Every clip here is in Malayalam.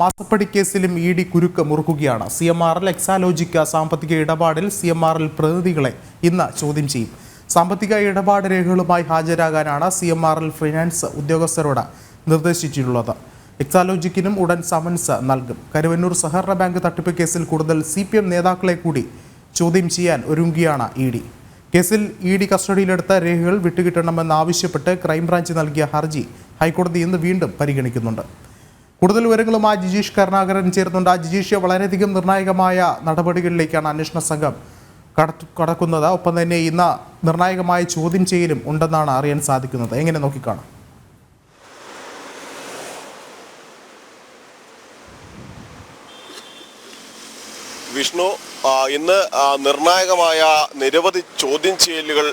മാസപ്പടി കേസിലും ഇ ഡി കുരുക്ക് മുറുക്കുകയാണ്. സി എം ആർ എൽ എക്സാലോജിക്ക സാമ്പത്തിക ഇടപാടിൽ സി എം ആർ എൽ പ്രതിനിധികളെ ഇന്ന് ചോദ്യം ചെയ്യും. സാമ്പത്തിക ഇടപാട് രേഖകളുമായി ഹാജരാകാനാണ് C M R L finance ഉദ്യോഗസ്ഥരോട് നിർദ്ദേശിച്ചിട്ടുള്ളത്. എക്സാലോജിക്കിനും ഉടൻ സമൻസ് നൽകും. കരുവന്നൂർ സഹകരണ ബാങ്ക് തട്ടിപ്പ് കേസിൽ കൂടുതൽ സി പി എം നേതാക്കളെ കൂടി ചോദ്യം ചെയ്യാൻ ഒരുങ്ങുകയാണ് ഇ ഡി. കേസിൽ ഇ ഡി കസ്റ്റഡിയിലെടുത്ത രേഖകൾ വിട്ടുകിട്ടണമെന്നാവശ്യപ്പെട്ട് ക്രൈംബ്രാഞ്ച് നൽകിയ ഹർജി ഹൈക്കോടതി ഇന്ന് വീണ്ടും പരിഗണിക്കുന്നുണ്ട്. കൂടുതൽ വിവരങ്ങളുമായി ജിജീഷ് കരുണാകരൻ ചേർന്നുണ്ട് ആ ജിജീഷ് വളരെയധികം നിർണായകമായ നടപടികളിലേക്കാണ് അന്വേഷണ സംഘം കടക്കുന്നത്. ഒപ്പം തന്നെ ഇന്ന് നിർണായകമായ ചോദ്യം ചെയ്യലും ഉണ്ടെന്നാണ് അറിയാൻ സാധിക്കുന്നത്. എങ്ങനെ നോക്കിക്കാണാം. വിഷ്ണു ഇന്ന് നിർണായകമായ നിരവധി ചോദ്യം ചെയ്യലുകൾ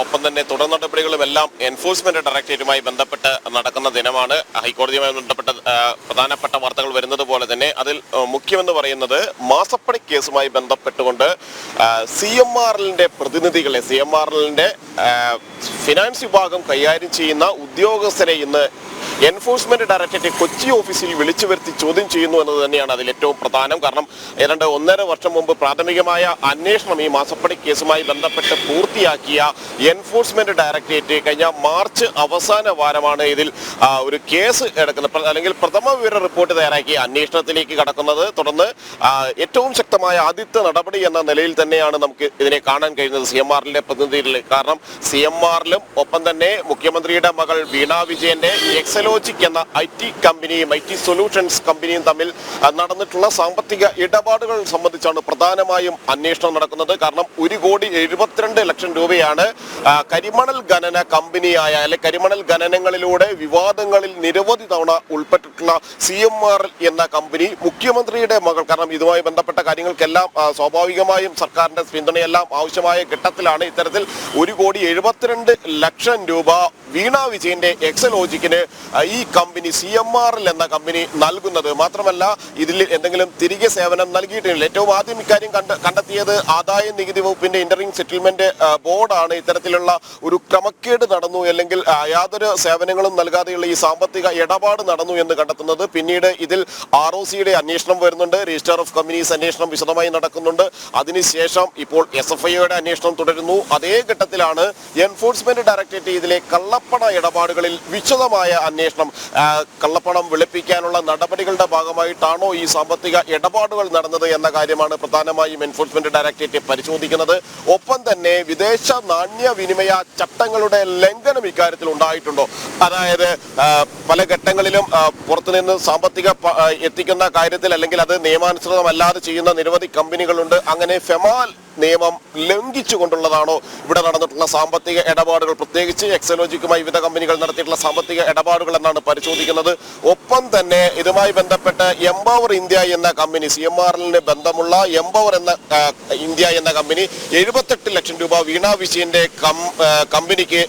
ഒപ്പം തന്നെ തുടർ നടപടികളും എല്ലാം എൻഫോഴ്സ്മെന്റ് ഡയറക്ടറേറ്റുമായി ബന്ധപ്പെട്ട് നടക്കുന്ന ദിനമാണ്. ഹൈക്കോടതിയുമായി ബന്ധപ്പെട്ട പ്രധാനപ്പെട്ട വാർത്തകൾ വരുന്നത് പോലെ തന്നെ അതിൽ മുഖ്യമെന്ന് പറയുന്നത് മാസപ്പടി കേസുമായി ബന്ധപ്പെട്ടുകൊണ്ട് സി എം ആർ എല്ലിന്റെ പ്രതിനിധികളെ സി എം ആർ എല്ലിന്റെ ഫിനാൻസ് വിഭാഗം കൈകാര്യം ചെയ്യുന്ന ഉദ്യോഗസ്ഥരെ ഇന്ന് എൻഫോഴ്സ്മെന്റ് ഡയറക്ടറേറ്റ് കൊച്ചി ഓഫീസിൽ വിളിച്ചു വരുത്തി ചോദ്യം ചെയ്യുന്നു എന്നത് തന്നെയാണ് അതിൽ ഏറ്റവും പ്രധാനം. കാരണം ഏതാണ്ട് ഒന്നര വർഷം മുമ്പ് പ്രാഥമികമായ അന്വേഷണം ഈ മാസപ്പടി കേസുമായി ബന്ധപ്പെട്ട് പൂർത്തിയാക്കിയ എൻഫോഴ്സ്മെന്റ് ഡയറക്ടറേറ്റ് കഴിഞ്ഞ മാർച്ച് അവസാന വാരമാണ് ഇതിൽ ഒരു കേസ് എടുക്കുന്നത്. അല്ലെങ്കിൽ പ്രഥമ വിവര റിപ്പോർട്ട് തയ്യാറാക്കി അന്വേഷണത്തിലേക്ക് കടക്കുന്നത്. തുടർന്ന് ഏറ്റവും ശക്തമായ ആദ്യത്തെ നടപടി എന്ന നിലയിൽ തന്നെയാണ് നമുക്ക് ഇതിനെ കാണാൻ കഴിയുന്നത് സി എം ആറിലെ പ്രതിനിധികളിൽ. കാരണം സി എം ആറിലും ഒപ്പം തന്നെ മുഖ്യമന്ത്രിയുടെ മകൾ വീണ വിജയന്റെ എക്സലോജിക് എന്ന ഐ ടി കമ്പനിയും ഐ ടി സൊല്യൂഷൻസ് കമ്പനിയും തമ്മിൽ നടന്നിട്ടുള്ള സാമ്പത്തിക ഇടപാടുകൾ സംബന്ധിച്ചാണ് പ്രധാനമായും അന്വേഷണം നടക്കുന്നത്. കാരണം ഒരു കോടി എഴുപത്തിരണ്ട് ലക്ഷം രൂപയാണ് കരിമണൽ ഖനന കമ്പനിയായ അല്ലെ കരിമണൽ ഖനനങ്ങളിലൂടെ വിവാദങ്ങളിൽ നിരവധി തവണ ഉൾപ്പെട്ടിട്ടുള്ള സി എം ആർ എന്ന കമ്പനി മുഖ്യമന്ത്രിയുടെ മകൾ കാരണം ഇതുമായി ബന്ധപ്പെട്ട കാര്യങ്ങൾക്കെല്ലാം സ്വാഭാവികമായും സർക്കാരിന്റെ പിന്തുണയെല്ലാം ആവശ്യമായ ഘട്ടത്തിലാണ് ഇത്തരത്തിൽ ഒരു കോടി എഴുപത്തിരണ്ട് ലക്ഷം രൂപ വീണ വിജയന്റെ എക്സലോജിക്കിന് ഈ കമ്പനി സി എം ആർ എൽ എന്ന കമ്പനി നൽകുന്നത്. മാത്രമല്ല ഇതിൽ എന്തെങ്കിലും തിരികെ സേവനം നൽകിയിട്ടില്ല. ഏറ്റവും ആദ്യം ഇക്കാര്യം കണ്ട കണ്ടെത്തിയത് ആദായ നികുതി വകുപ്പിന്റെ ഇന്ററിംഗ് സെറ്റിൽമെന്റ് ബോർഡാണ് ഇത്തരത്തിലുള്ള ഒരു ക്രമക്കേട് നടന്നു അല്ലെങ്കിൽ യാതൊരു സേവനങ്ങളും നൽകാതെയുള്ള ഈ സാമ്പത്തിക ഇടപാട് നടന്നു എന്ന് കണ്ടെത്തുന്നത്. പിന്നീട് ഇതിൽ ആർ ഒ സിയുടെ അന്വേഷണം വരുന്നുണ്ട്. രജിസ്റ്റർ ഓഫ് കമ്പനീസ് അന്വേഷണം വിശദമായി നടക്കുന്നുണ്ട്. അതിനുശേഷം ഇപ്പോൾ എസ് എഫ് ഐയുടെ അന്വേഷണം തുടരുന്നു. അതേ ഘട്ടത്തിലാണ് എൻഫോഴ്സ്മെന്റ് ഡയറക്ടറേറ്റ് ഇതിലെ കള്ളപ്പണ ഇടപാടുകളിൽ വിശദമായ അന്വേഷണം കള്ളപ്പണം വെളുപ്പിക്കാനുള്ള നടപടികളുടെ ഭാഗമായിട്ടാണോ ഈ സാമ്പത്തിക ഇടപാടുകൾ നടന്നത് എന്ന കാര്യമാണ് പ്രധാനമായും എൻഫോഴ്സ്മെന്റ് ഡയറക്ടറേറ്റ് പരിശോധിക്കുന്നത്. ഒപ്പം തന്നെ വിദേശ നാണ്യ വിനിമയ ചട്ടങ്ങളുടെ ലംഘനം ഇക്കാര്യത്തിൽ ഉണ്ടായിട്ടുണ്ടോ? അതായത് പല ഘട്ടങ്ങളിലും പുറത്തുനിന്ന് സാമ്പത്തിക എത്തിക്കുന്ന കാര്യത്തിൽ അല്ലെങ്കിൽ അത് നിയമാനുസൃതമല്ലാതെ ചെയ്യുന്ന നിരവധി കമ്പനികളുണ്ട്. അങ്ങനെ ഫെമാൽ നിയമം ലംഘിച്ചുകൊണ്ടുള്ളതാണോ? ഇവിടെ നടന്നിട്ടുള്ള സാമ്പത്തിക ഇടപാടുകൾ പ്രത്യേകിച്ച് എക്സലോജിക്കുമായി വിവിധ കമ്പനികൾ നടത്തിയിട്ടുള്ള സാമ്പത്തിക ഇടപാടുകൾ എന്നാണ് പരിശോധിക്കുന്നത്. ഒപ്പം തന്നെ ഇതുമായി ബന്ധപ്പെട്ട് എംപവർ ഇന്ത്യ എന്ന കമ്പനി സി എം ആർ എല്ലിന് ബന്ധമുള്ള എംപവർ എന്ന ഇന്ത്യ എന്ന കമ്പനി എഴുപത്തെട്ട് ലക്ഷം രൂപ വീണാ വിജയന്റെ കമ്പനിക്ക്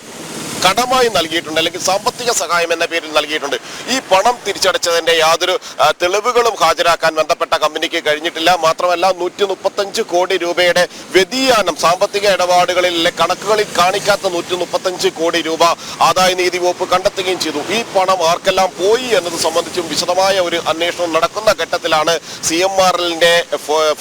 കടമായി നൽകിയിട്ടുണ്ട് അല്ലെങ്കിൽ സാമ്പത്തിക സഹായം എന്ന പേരിൽ നൽകിയിട്ടുണ്ട്. ഈ പണം തിരിച്ചടച്ചതിന്റെ യാതൊരു തെളിവുകളും ഹാജരാക്കാൻ ബന്ധപ്പെട്ട കമ്പനിക്ക് കഴിഞ്ഞിട്ടില്ല. മാത്രമല്ല നൂറ്റി മുപ്പത്തഞ്ച് കോടി രൂപയുടെ വ്യതിയാനം സാമ്പത്തിക ഇടപാടുകളിലെ കണക്കുകളിൽ കാണിക്കാത്ത നൂറ്റി മുപ്പത്തഞ്ച് കോടി രൂപ ആദായ നീതി വകുപ്പ് കണ്ടെത്തുകയും ചെയ്തു. ഈ പണം ആർക്കെല്ലാം പോയി എന്നത് സംബന്ധിച്ചും വിശദമായ ഒരു അന്വേഷണം നടക്കുന്ന ഘട്ടത്തിലാണ് സി എം ആർ എല്ലിന്റെ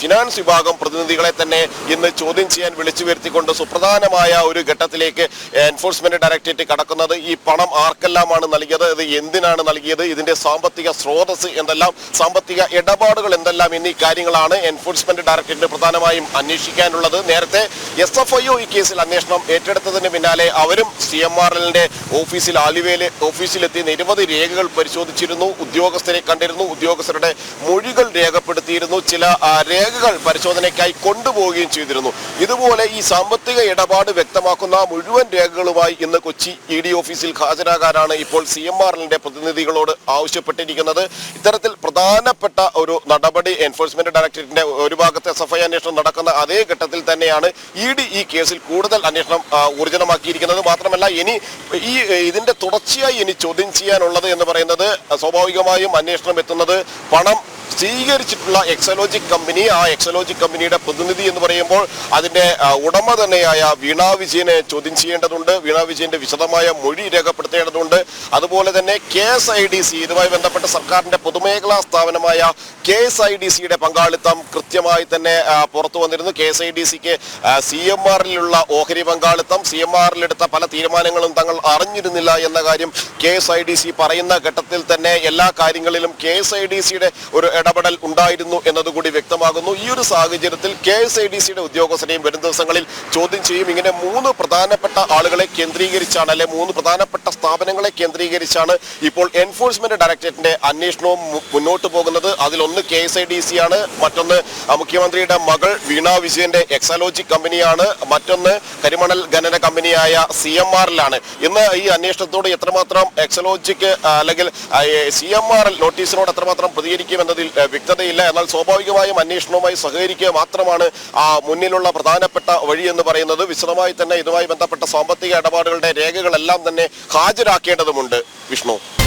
ഫിനാൻസ് വിഭാഗം പ്രതിനിധികളെ തന്നെ ഇന്ന് ചോദ്യം ചെയ്യാൻ വിളിച്ചു വരുത്തിക്കൊണ്ട് സുപ്രധാനമായ ഒരു ഘട്ടത്തിലേക്ക് എൻഫോഴ്സ്മെന്റ് ഡയറക്ടറേറ്റ് കടക്കുന്നത് ഈ പണം ആർക്കെല്ലാമാണ് നൽകിയത്? ഇത് എന്തിനാണ് നൽകിയത്? ഇതിന്റെ സാമ്പത്തിക സ്രോതസ് എന്തെല്ലാം? സാമ്പത്തിക ഇടപാടുകൾ എന്തെല്ലാം? എന്നീ കാര്യങ്ങളാണ് എൻഫോഴ്സ്മെന്റ് ഡയറക്ടറേറ്റ് പ്രധാനമായും അന്വേഷിക്കാനുള്ളത്. നേരത്തെ എസ് എഫ് ഐ ഒ ഈ കേസിൽ അന്വേഷണം ഏറ്റെടുത്തതിന് പിന്നാലെ അവരും സി എം ആർ എല്ലിന്റെ ഓഫീസിൽ ആലുവയിലെ ഓഫീസിലെത്തി നിരവധി രേഖകൾ പരിശോധിച്ചിരുന്നു. ഉദ്യോഗസ്ഥരെ കണ്ടിരുന്നു. ഉദ്യോഗസ്ഥരുടെ മൊഴികൾ രേഖപ്പെടുത്തിയിരുന്നു. ചില രേഖകൾ പരിശോധനയ്ക്കായി കൊണ്ടുപോവുകയും ചെയ്തിരുന്നു. ഇതുപോലെ ഈ സാമ്പത്തിക ഇടപാട് വ്യക്തമാക്കുന്ന മുഴുവൻ രേഖകളുമായി ഇന്ന് കൊച്ചി ഇ ഡി ഓഫീസിൽ ഹാജരാകാനാണ് ഇപ്പോൾ സി എം ആർ എല്ലിന്റെ പ്രതിനിധികളോട് ആവശ്യപ്പെട്ടിരിക്കുന്നത്. ഇത്തരത്തിൽ പ്രധാനപ്പെട്ട ഒരു നടപടി എൻഫോഴ്സ്മെന്റ് ഡയറക്ടറേറ്റിന്റെ ഒരു ഭാഗത്ത് എസ് എഫ് ഐ അന്വേഷണം നടക്കുന്ന അതേ ഘട്ടത്തിൽ തന്നെയാണ് ഇ ഡി ഈ കേസിൽ കൂടുതൽ അന്വേഷണം ഊർജിതമാക്കിയിരിക്കുന്നത് മാത്രമല്ല ഇനി ഈ ഇതിന്റെ തുടർച്ചയായി ഇനി ചോദ്യം ചെയ്യാനുള്ളത് എന്ന് പറയുന്നത് സ്വാഭാവികമായും അന്വേഷണം എത്തുന്നത് പണം സ്വീകരിച്ചിട്ടുള്ള എക്സലോജിക് കമ്പനി ആ എക്സലോജിക് കമ്പനിയുടെ പ്രതിനിധി എന്ന് പറയുമ്പോൾ അതിന്റെ ഉടമ തന്നെയായ വീണ വിജയനെ ചോദ്യം ചെയ്യേണ്ടതുണ്ട്. വീണ വിജയന്റെ വിശദമായ മൊഴി രേഖപ്പെടുത്തേണ്ടതുണ്ട്. അതുപോലെ തന്നെ K S I D C ഇതുമായി ബന്ധപ്പെട്ട സർക്കാരിന്റെ പൊതുമേഖലാ സ്ഥാപനമായ കെ എസ് ഐ ഡി സിയുടെ പങ്കാളിത്തം കൃത്യമായി തന്നെ പുറത്തു വന്നിരുന്നു. കെ എസ് ഐ ഡി സിക്ക് സി എം ആറിലുള്ള ഓഹരി പങ്കാളിത്തം സി എം ആറിലെടുത്ത പല തീരുമാനങ്ങളും തങ്ങൾ അറിഞ്ഞിരുന്നില്ല എന്ന കാര്യം K S I D C പറയുന്ന ഘട്ടത്തിൽ തന്നെ എല്ലാ കാര്യങ്ങളിലും കെ എസ് ഐ ഡി സിയുടെ ഒരു ഇടപെടൽ ഉണ്ടായിരുന്നു എന്നതുകൂടി വ്യക്തമാകുന്നു. ഈ ഒരു സാഹചര്യത്തിൽ കെ എസ് ഐ ഡി സിയുടെ ഉദ്യോഗസ്ഥരെയും വരും ദിവസങ്ങളിൽ ചോദ്യം ചെയ്യും. ഇങ്ങനെ മൂന്ന് പ്രധാനപ്പെട്ട ആളുകളെ കേന്ദ്രീകരിച്ചാണ് അല്ലെ മൂന്ന് പ്രധാനപ്പെട്ട സ്ഥാപനങ്ങളെ കേന്ദ്രീകരിച്ചാണ് ഇപ്പോൾ എൻഫോഴ്സ്മെന്റ് ഡയറക്ടറേറ്റിന്റെ അന്വേഷണവും മുന്നോട്ട് പോകുന്നത്. അതിലൊന്ന് K S I D C ആണ് മറ്റൊന്ന് മുഖ്യമന്ത്രിയുടെ മകൾ വീണ വിജയന്റെ എക്സാലോജി കമ്പനിയാണ് മറ്റൊന്ന് കരിമണൽ ഖനന കമ്പനിയായ സി എം ആറിലാണ്. ഇന്ന് ഈ അന്വേഷണത്തോട് എത്രമാത്രം എക്സലോജിക്ക് അല്ലെങ്കിൽ സി എം ആർ എൽ നോട്ടീസിനോട് എത്രമാത്രം പ്രതികരിക്കും എന്നതിൽ ആ, വ്യക്തതയില്ല. എന്നാൽ സ്വാഭാവികമായും അന്വേഷണവുമായി സഹകരിക്കുക മാത്രമാണ് ആ മുന്നിലുള്ള പ്രധാനപ്പെട്ട വഴി എന്ന് പറയുന്നത്. വിശദമായി തന്നെ ഇതുമായി ബന്ധപ്പെട്ട സാമ്പത്തിക ഇടപാടുകളുടെ രേഖകളെല്ലാം തന്നെ ഹാജരാക്കേണ്ടതുണ്ട് വിഷ്ണു.